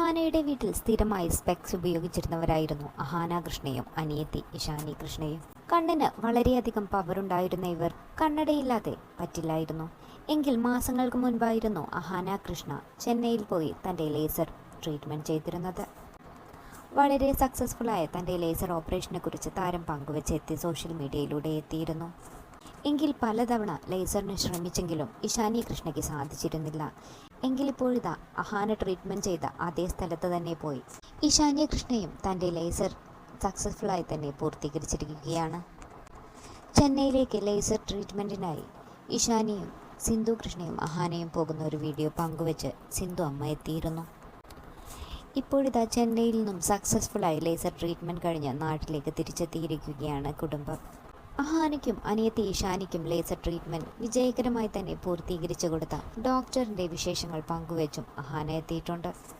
അഹാനയുടെ വീട്ടിൽ സ്ഥിരമായി സ്പെക്സ് ഉപയോഗിച്ചിരുന്നവരായിരുന്നു അഹാന കൃഷ്ണയും അനിയത്തി ഇഷാനി കൃഷ്ണയും. കണ്ണിന് വളരെയധികം പവറുണ്ടായിരുന്ന ഇവർ കണ്ണടയില്ലാതെ പറ്റില്ലായിരുന്നു. എങ്കിൽ മാസങ്ങൾക്ക് മുൻപായിരുന്നു അഹാന കൃഷ്ണ ചെന്നൈയിൽ പോയി തന്റെ ലേസർ ട്രീറ്റ്മെന്റ് ചെയ്തിരുന്നത്. വളരെ സക്സസ്ഫുള്ളായ തന്റെ ലേസർ ഓപ്പറേഷനെ കുറിച്ച് താരം പങ്കുവച്ചെത്തി സോഷ്യൽ മീഡിയയിലൂടെ എത്തിയിരുന്നു. എങ്കിൽ പലതവണ ലേസറിന് ശ്രമിച്ചെങ്കിലും ഇഷാനി കൃഷ്ണയ്ക്ക് സാധിച്ചിരുന്നില്ല. എങ്കിലിപ്പോഴിതാ അഹാന ട്രീറ്റ്മെന്റ് ചെയ്ത അതേ സ്ഥലത്ത് തന്നെ പോയി. ഈശാന്യ കൃഷ്ണയും തന്റെ ലേസർ സക്സസ്ഫുള്ളായി തന്നെ പൂർത്തീകരിച്ചിരിക്കുകയാണ്. ചെന്നൈയിലേക്ക് ലേസർ ട്രീറ്റ്മെന്റിനായി ഈശാനിയും സിന്ധു കൃഷ്ണയും അഹാനയും പോകുന്ന ഒരു വീഡിയോ പങ്കുവെച്ച് സിന്ധു അമ്മ എത്തിയിരുന്നു. ഇപ്പോഴിതാ ചെന്നൈയിൽ നിന്നും സക്സസ്ഫുള്ളായി ലേസർ ട്രീറ്റ്മെന്റ് കഴിഞ്ഞ് നാട്ടിലേക്ക് തിരിച്ചെത്തിയിരിക്കുകയാണ് കുടുംബം. അഹാനയ്ക്കും അനിയത്തി ഇഷാനിക്കും ലേസർ ട്രീറ്റ്മെന്റ് വിജയകരമായി തന്നെ പൂർത്തീകരിച്ചു കൊടുത്ത ഡോക്ടറിന്റെ വിശേഷങ്ങൾ പങ്കുവച്ചും അഹാന എത്തിയിട്ടുണ്ട്